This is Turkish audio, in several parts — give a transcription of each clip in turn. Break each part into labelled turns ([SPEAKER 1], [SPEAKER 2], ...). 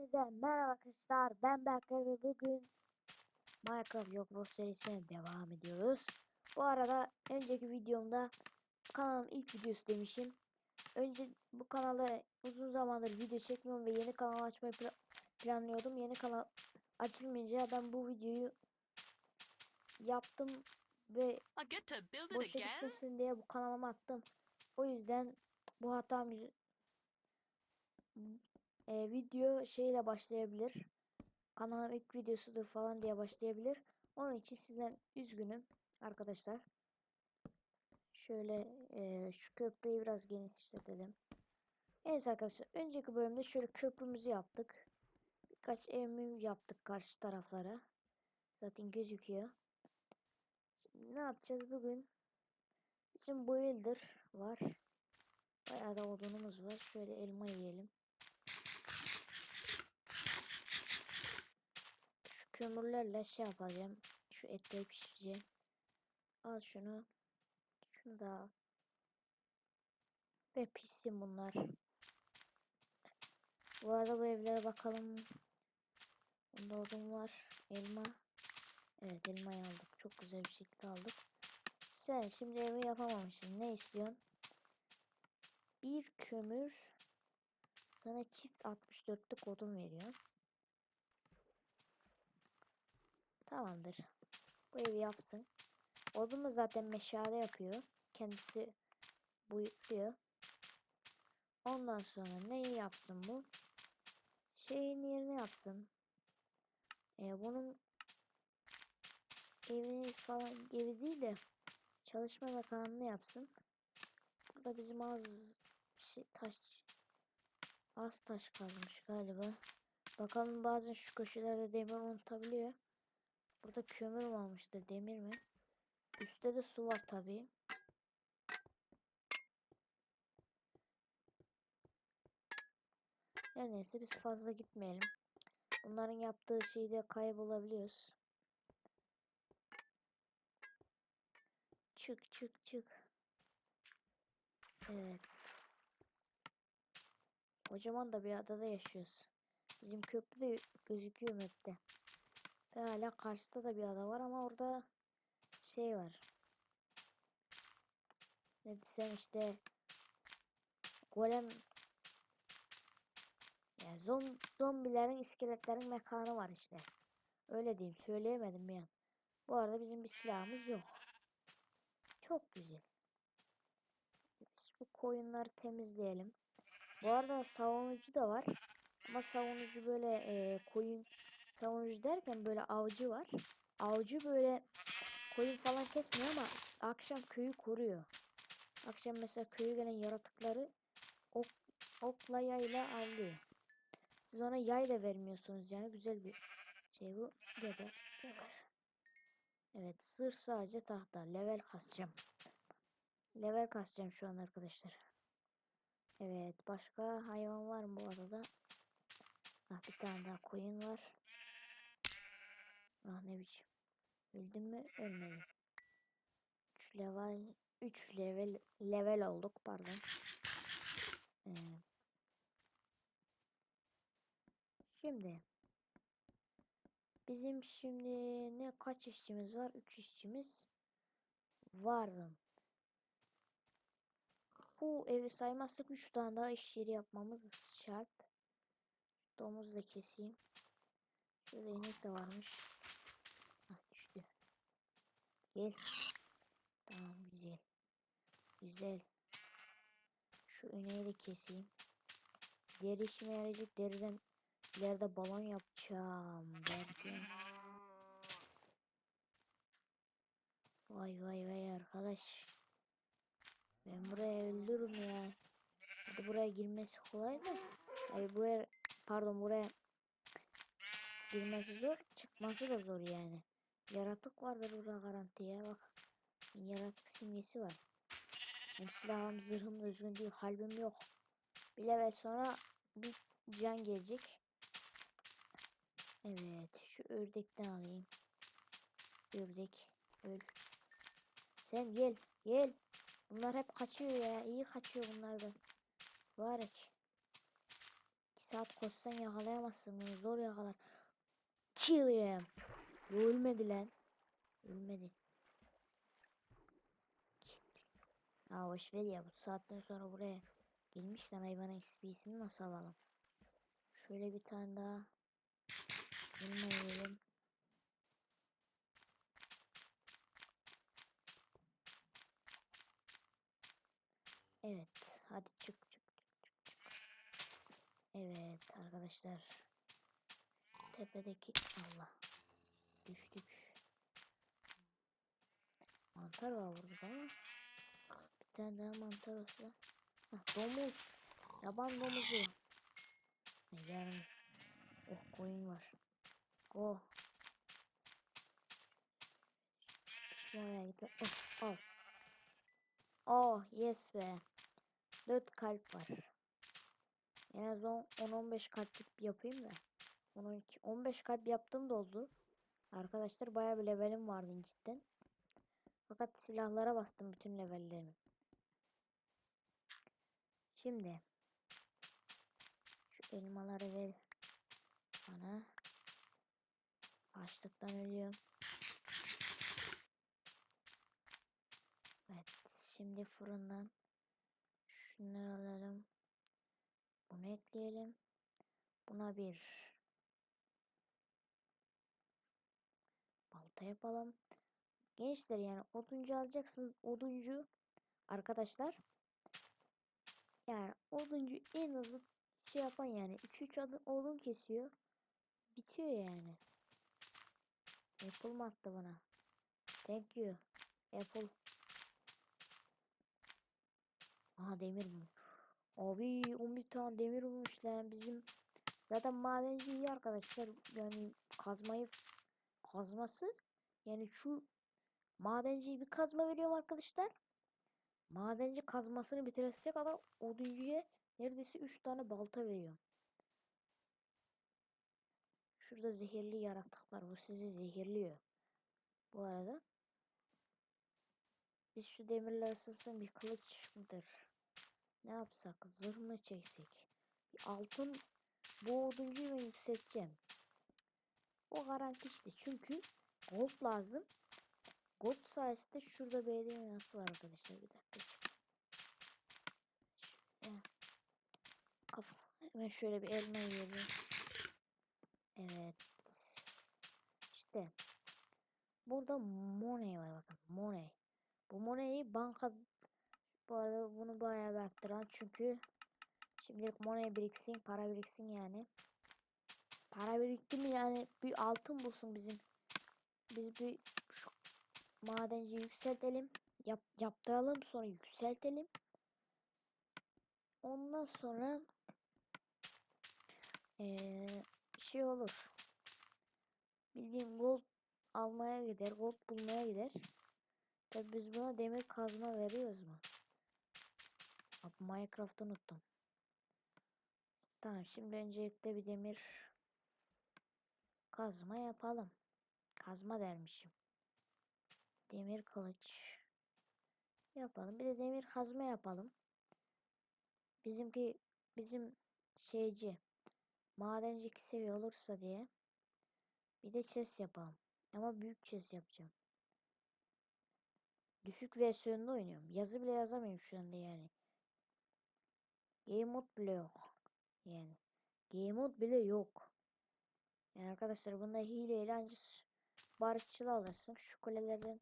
[SPEAKER 1] Hepinize merhaba arkadaşlar. Ben Berkay ve bugün Minecraft Roblox serisine devam ediyoruz. Bu arada önceki videomda kanalım ilk videosu demişim. Önce bu kanala uzun zamandır video çekmiyorum ve yeni kanal açmayı pla- planlıyordum. Yeni kanal açılmayınca ben bu videoyu yaptım ve boşa gitmesin diye bu kanalıma attım. O yüzden bu hatam e, video şeyle başlayabilir. Kanalın ilk videosudur falan diye başlayabilir. Onun için sizden üzgünüm arkadaşlar. Şöyle e, şu köprüyü biraz genişletelim. Evet arkadaşlar önceki bölümde şöyle köprümüzü yaptık. Birkaç evimi yaptık karşı taraflara. Zaten gözüküyor. Şimdi ne yapacağız bugün? Bizim builder var. Bayağı da odunumuz var. Şöyle elma yiyelim. Şu kömürlerle şey yapacağım. Şu etleri pişireceğim. Al şunu. Şunu da. Ve pişsin bunlar. Bu arada bu evlere bakalım. Bunda odun var. Elma. Evet elmayı aldık. Çok güzel bir şekilde aldık. Sen şimdi evi yapamamışsın. Ne istiyorsun? Bir kömür sana çift 64'lük odun veriyor. Tamamdır. Bu evi yapsın. Odunu zaten meşale yapıyor. Kendisi buyuruyor. Ondan sonra neyi yapsın bu? Şeyin yerine yapsın. E, bunun evini falan evi değil de çalışma mekanını yapsın. Burada bizim az şey taş az taş kalmış galiba. Bakalım bazen şu köşelerde demir unutabiliyor. Burada kömür mü almıştır demir mi? Üstte de su var tabii. Her neyse biz fazla gitmeyelim. Bunların yaptığı şeyde kaybolabiliyoruz. Çık çık çık. Evet. Kocaman da bir adada yaşıyoruz. Bizim köprü de gözüküyor map'te. Ve hala karşıda da bir ada var ama orada şey var. Ne desem işte golem yani zom zombilerin iskeletlerin mekanı var işte. Öyle diyeyim söyleyemedim bir an. Bu arada bizim bir silahımız yok. Çok güzel. Biz bu koyunları temizleyelim. Bu arada savunucu da var. Ama savunucu böyle e, koyun savunucu derken böyle avcı var. Avcı böyle koyun falan kesmiyor ama akşam köyü koruyor. Akşam mesela köye gelen yaratıkları ok, okla yayla avlıyor. Siz ona yay da vermiyorsunuz yani güzel bir şey bu. Geber. Evet sır sadece tahta. Level kasacağım. Level kasacağım şu an arkadaşlar. Evet başka hayvan var mı bu adada? Ah bir tane daha koyun var. Ah ne biçim. Öldüm mü? Ölmedim. 3 level 3 level level olduk pardon. Ee, şimdi bizim şimdi ne kaç işçimiz var? 3 işçimiz vardı. Bu evi saymazsak 3 tane daha iş yeri yapmamız şart. Domuz da keseyim. Şurada inek de varmış. Ah düştü. Gel. Tamam güzel. Güzel. Şu ineği de keseyim. Deri işime yarayacak. Deriden ileride balon yapacağım. Derken. Vay vay vay arkadaş. Ben buraya öldürürüm ya. Hadi buraya girmesi kolay da. Ay bu yer pardon buraya girmesi zor, çıkması da zor yani. Yaratık vardır burada garantiye bak. Yaratık simgesi var. Benim silahım, zırhım düzgün değil, kalbim yok. Bir level sonra bir can gelecek. Evet, şu ördekten alayım. Ördek, öl. Sen gel, gel. Bunlar hep kaçıyor ya. İyi kaçıyor bunlardan. Mübarek. 2 saat koşsan yakalayamazsın bunu. Zor yakalar. Kill him. Ölmedi lan. Ölmedi. Aa boş ver ya bu saatten sonra buraya gelmişken hayvanın XP'sini nasıl alalım? Şöyle bir tane daha elma yiyelim. Evet hadi çık çık çık çık. Evet arkadaşlar. Tepedeki Allah. Düştük. Mantar var burada ama. Bir tane daha mantar olsa. Hah, domuz. Yaban domuzu. Ne yarım. Oh koyun var. Oh. Şimdi oraya gitme. Oh, al. Oh yes be. 4 kalp var. En az 10-15 kalp yapayım da. 12, 15 kalp yaptım da oldu. Arkadaşlar bayağı bir levelim vardı cidden. Fakat silahlara bastım bütün levellerimi. Şimdi şu elmaları ver bana. Açlıktan ölüyorum. Evet, şimdi fırından şunları alalım. Bunu ekleyelim. Buna bir balta yapalım. Gençler yani oduncu alacaksınız. Oduncu arkadaşlar yani oduncu en hızlı şey yapan yani 2-3 odun kesiyor. Bitiyor yani. Apple mı attı bana? Thank you. Apple. Aha demir mi? Abi 11 tane demir bulmuş lan bizim. Zaten madenci iyi arkadaşlar. Yani kazmayı kazması yani şu madenciye bir kazma veriyorum arkadaşlar. Madenci kazmasını bitiresiye kadar oduncuya neredeyse 3 tane balta veriyorum. Şurada zehirli yaratık var. Bu sizi zehirliyor. Bu arada. Biz şu demirler ısınsın bir kılıç mıdır? Ne yapsak? Zırh mı çeksek? Bir altın bu oduncuyu yükselteceğim. O garanti işte. Çünkü gold lazım. Gold sayesinde şurada belediye binası var arkadaşlar. Bir dakika. Şöyle. Kafa. Hemen şöyle bir elma yiyelim. Evet. İşte. Burada money var bakın. Money. Bu money'i banka bu arada bunu bayağı arttıran çünkü şimdilik money biriksin, para biriksin yani. Para birikti mi yani bir altın bulsun bizim. Biz bir şu madenci yükseltelim. Yap, yaptıralım sonra yükseltelim. Ondan sonra ee, şey olur. Bildiğim gold almaya gider, gold bulmaya gider. Tabi biz buna demir kazma veriyoruz mu? Abi Minecraft'ı unuttum. Tamam şimdi öncelikle bir demir kazma yapalım. Kazma dermişim. Demir kılıç yapalım. Bir de demir kazma yapalım. Bizimki bizim şeyci madenci iki seviye olursa diye bir de chest yapalım. Ama büyük chest yapacağım. Düşük versiyonda oynuyorum. Yazı bile yazamıyorum şu anda yani. Game mode bile yok. Yani. Game mode bile yok. Yani arkadaşlar bunda hileyle ancak barışçılı alırsın. Şu kulelerden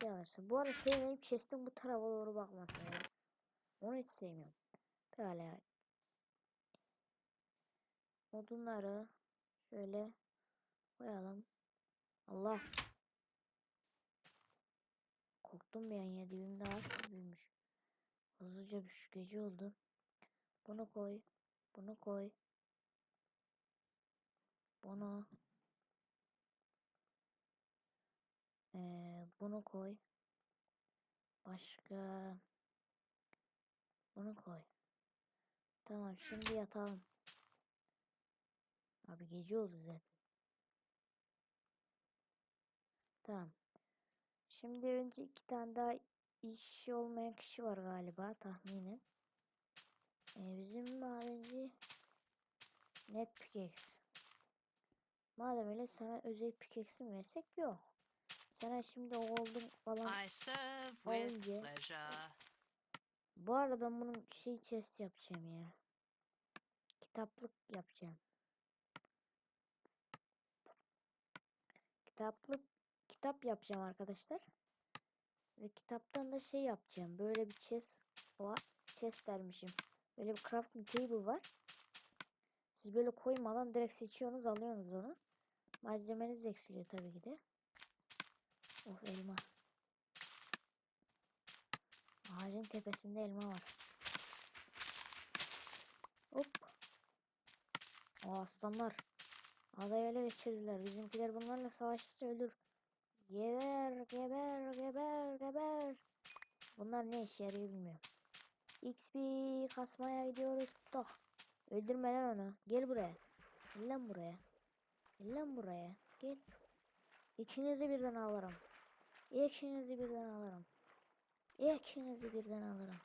[SPEAKER 1] şey alırsın. Bu arada sevmeyip chest'in bu tarafa doğru bakmasın yani. Onu hiç sevmiyorum. Pekala. Odunları şöyle koyalım. Allah. Korktum bir an ya dibimde ağaç büyümüş. Hızlıca bir şu gece oldu. Bunu koy. Bunu koy. Bunu. Ee, bunu koy. Başka. Bunu koy. Tamam şimdi yatalım. Abi gece oldu zaten. Tamam. Şimdi önce iki tane daha işi olmayan kişi var galiba tahminen. Ee, bizim madenci Net pickaxe. Madem öyle sana özel pickaxe mi versek yok. Sana şimdi oldum falan.
[SPEAKER 2] I serve with
[SPEAKER 1] Olunca-
[SPEAKER 2] pleasure.
[SPEAKER 1] Bu arada ben bunun şey chest yapacağım ya. Kitaplık yapacağım. Kitaplık kitap yapacağım arkadaşlar. Ve kitaptan da şey yapacağım. Böyle bir chest var. Chest vermişim. Böyle bir crafting table var. Siz böyle koymadan direkt seçiyorsunuz, alıyorsunuz onu. Malzemeniz eksiliyor tabii ki de. Of elma. Ağacın tepesinde elma var. Hop. O aslanlar. Adayı ele geçirdiler. Bizimkiler bunlarla savaşırsa ölür. Geber, geber, geber, geber. Bunlar ne işe yarıyor bilmiyorum. XP kasmaya gidiyoruz. Tok. Öldürme lan onu. Gel buraya. Gel lan buraya. Gel lan buraya. Gel. İkinizi birden alırım. İkinizi birden alırım. İkinizi birden alırım.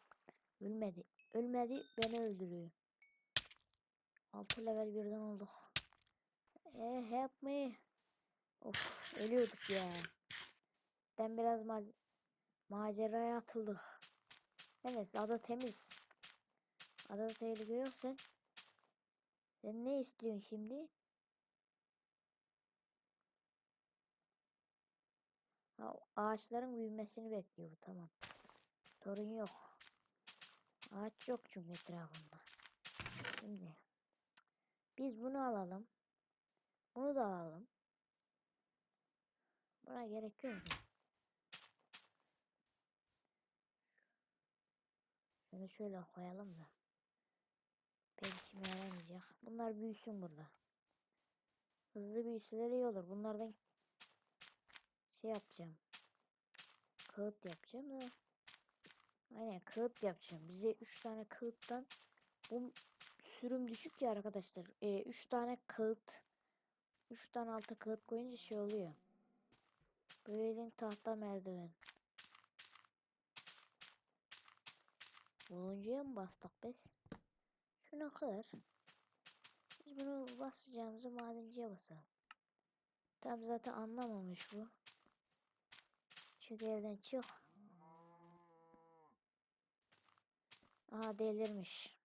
[SPEAKER 1] Ölmedi. Ölmedi beni öldürüyor. 6 level birden olduk. Eh help me. Of ölüyorduk ya. Ben biraz maz maceraya atıldık. Neyse ada temiz. Adada tehlike yok sen. Sen ne istiyorsun şimdi? Ha, ağaçların büyümesini bekliyor tamam. Sorun yok. Ağaç yok çünkü etrafında. Şimdi biz bunu alalım. Bunu da alalım. Buna gerek yok. Şunu şöyle koyalım da. Pek işime yaramayacak. Bunlar büyüsün burada. Hızlı büyüseler iyi olur. Bunlardan şey yapacağım. Kağıt yapacağım da. Aynen kağıt yapacağım. Bize 3 tane kağıttan bu sürüm düşük ya arkadaşlar. 3 tane kağıt 3 tane alta kağıt koyunca şey oluyor. Böyle tahta merdiven. Buluncuya mı bastık biz? Şuna kadar. Biz bunu basacağımızı madenciye basalım. Tam zaten anlamamış bu. Çünkü evden çık. Aha delirmiş.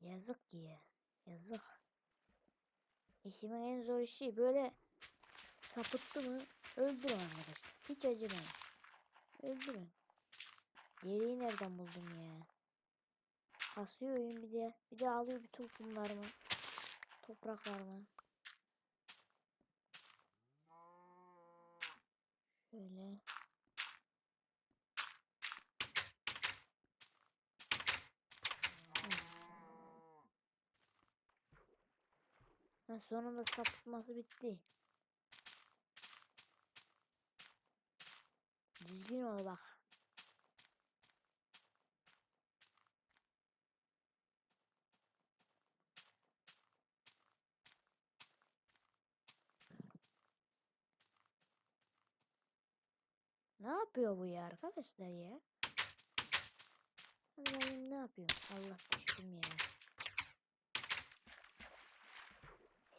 [SPEAKER 1] Yazık ya. Yazık. İşimin en zor işi böyle sapıttı mı öldürün arkadaşlar. Hiç acımayın. Öldürün. Deriyi nereden buldum ya? Kasıyor oyun bir de. Bir de alıyor bir toplumlarımı. Topraklarımı. Şöyle. Ha, sonunda sapıtması bitti. Düzgün ol bak. Ne yapıyor bu ya arkadaşlar ya? Ben ne yapıyorum? Allah düştüm ya.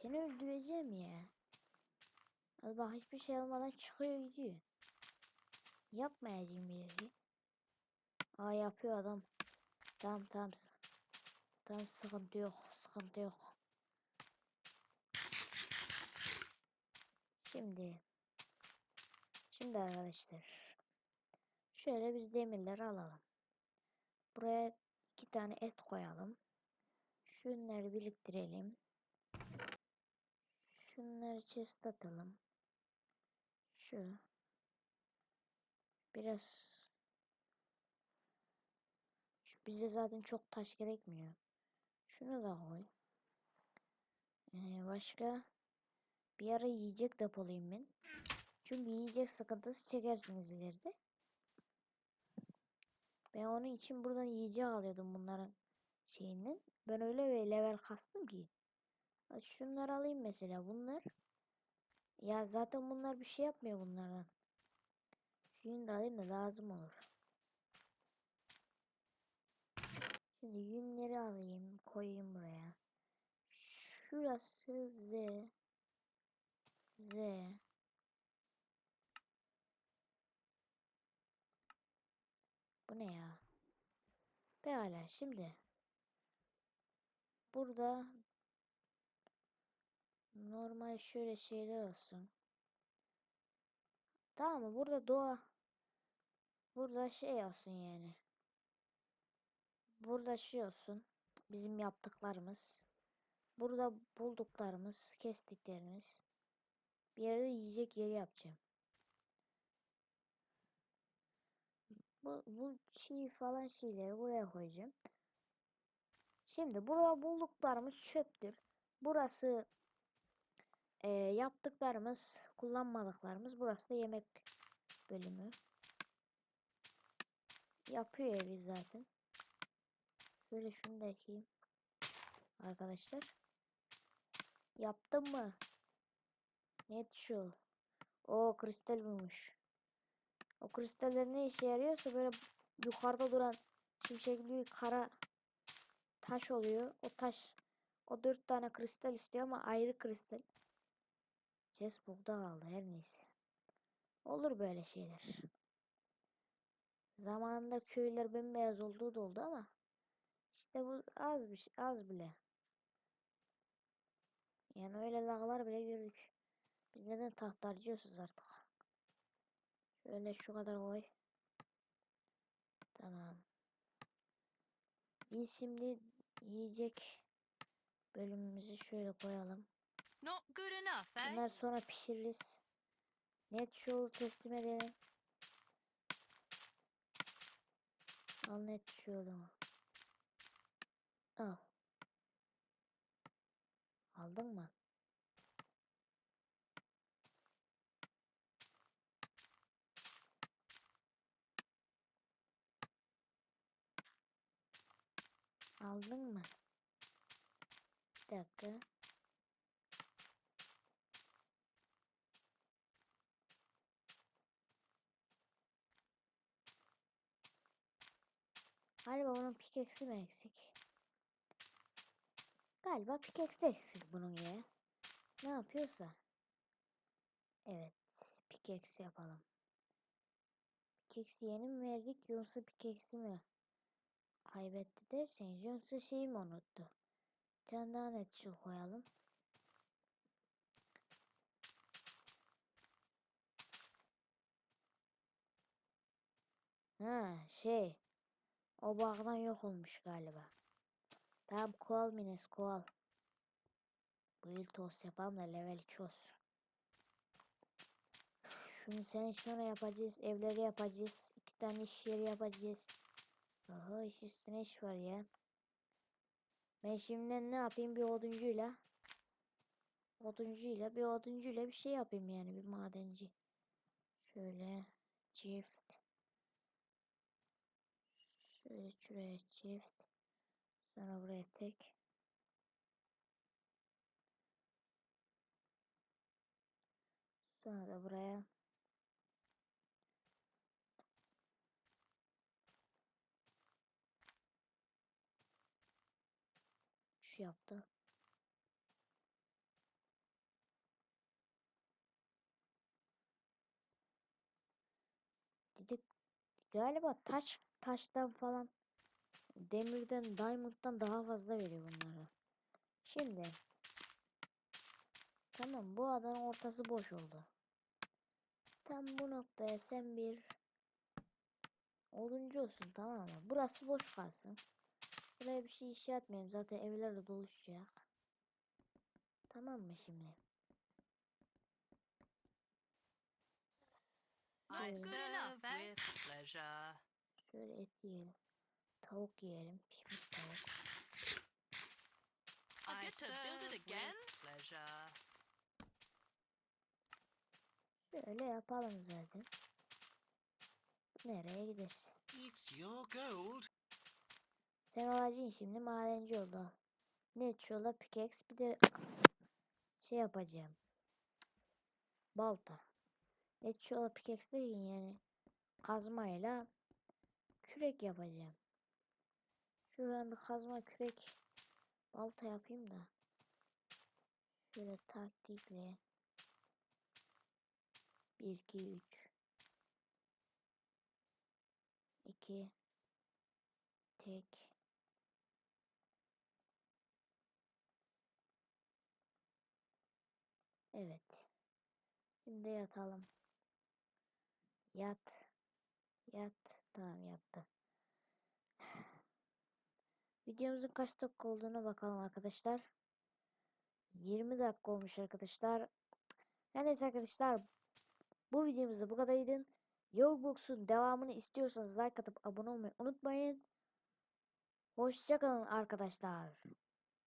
[SPEAKER 1] Seni öldüreceğim ya. Hadi bak hiçbir şey almadan çıkıyor gidiyor. Yapmayacağım bir yeri. Aa yapıyor adam. Tamam tamam. Tamam sıkıntı yok. Sıkıntı yok. Şimdi. Şimdi arkadaşlar. Şöyle biz demirleri alalım. Buraya iki tane et koyalım. Şunları biriktirelim. Şunları chest atalım. Şu. Biraz şu bize zaten çok taş gerekmiyor. Şunu da koy. Ee, başka bir ara yiyecek depolayayım ben. Çünkü yiyecek sıkıntısı çekersiniz ileride. Ben onun için buradan yiyecek alıyordum bunların şeyinden. Ben öyle bir level kastım ki. Şunları alayım mesela bunlar. Ya zaten bunlar bir şey yapmıyor bunlardan. Şunu da alayım da lazım olur. Şimdi yünleri alayım, koyayım buraya. Şurası Z. Z. Bu ne ya? Pekala şimdi. Burada normal şöyle şeyler olsun. Tamam mı? Burada doğa burada şey olsun yani. Burada şey olsun. Bizim yaptıklarımız. Burada bulduklarımız, kestiklerimiz. Bir yerde yiyecek yeri yapacağım. Bu, bu çiğ falan şeyleri buraya koyacağım. Şimdi burada bulduklarımız çöptür. Burası e, yaptıklarımız, kullanmadıklarımız. Burası da yemek bölümü. Yapıyor evi zaten. Şöyle şunu da ekeyim. Arkadaşlar. Yaptım mı? Natural. O kristal bulmuş. O kristaller ne işe yarıyorsa böyle yukarıda duran şimşekli bir kara taş oluyor. O taş o dört tane kristal istiyor ama ayrı kristal. Chestbook'da kaldı her neyse. Olur böyle şeyler. Zamanında köyler bembeyaz olduğu da oldu ama işte bu az bir şey, az bile. Yani öyle dağlar bile gördük. Biz neden taht harcıyorsunuz artık? Şöyle şu kadar koy. Tamam. Biz şimdi yiyecek bölümümüzü şöyle koyalım.
[SPEAKER 2] Not good enough, eh?
[SPEAKER 1] Bunlar sonra pişiririz. Net show teslim edelim. Al net show'u. Al. Aldın mı? Aldın mı? Bir dakika. Galiba bunun pikeksi mi eksik? Galiba pikeksi eksik bunun ya. Ne yapıyorsa. Evet. Pikeksi yapalım. Pikeksi yeni mi verdik yoksa pikeksi mi kaybetti derseniz yoksa şeyi mi unuttu? Bir tane koyalım. Ha şey. O bağdan yok olmuş galiba. Tamam koal Mines koal. Bu yıl tost yapalım da level 2 olsun. Şunu senin sonra yapacağız. Evleri yapacağız. iki tane iş yeri yapacağız. Aha iş üstüne iş var ya. Ben şimdiden ne yapayım bir oduncuyla. Oduncuyla bir oduncuyla bir şey yapayım yani bir madenci. Şöyle çift. Şöyle şuraya çift. Sonra buraya tek. Sonra da buraya şu yaptı. Dedik galiba taş taştan falan demirden diamond'dan daha fazla veriyor bunlara. Şimdi tamam bu adanın ortası boş oldu. Tam bu noktaya sen bir oduncu olsun tamam mı? Burası boş kalsın. Buraya bir şey inşa etmeyeyim zaten evler de doluşacak. Tamam mı şimdi? Şöyle, et yiyelim. Tavuk yiyelim. Pişmiş tavuk.
[SPEAKER 2] A
[SPEAKER 3] I
[SPEAKER 2] bit to build
[SPEAKER 3] serve
[SPEAKER 2] it again.
[SPEAKER 3] with pleasure.
[SPEAKER 1] Şöyle yapalım zaten. Nereye gidersin?
[SPEAKER 4] It's your gold.
[SPEAKER 1] Olacaksın şimdi madenci oldu. Nature'la pickaxe bir de şey yapacağım. Balta. Nature'la pickaxe değil yani kazmayla kürek yapacağım. Şuradan bir kazma kürek balta yapayım da. Şöyle taktikle. 1 2 3 2 tek Evet. Şimdi yatalım. Yat. Yat. Tamam yattı. Videomuzun kaç dakika olduğuna bakalım arkadaşlar. 20 dakika olmuş arkadaşlar. Her neyse arkadaşlar. Bu videomuzda bu kadarıydı. Yolbox'un devamını istiyorsanız like atıp abone olmayı unutmayın. Hoşçakalın arkadaşlar.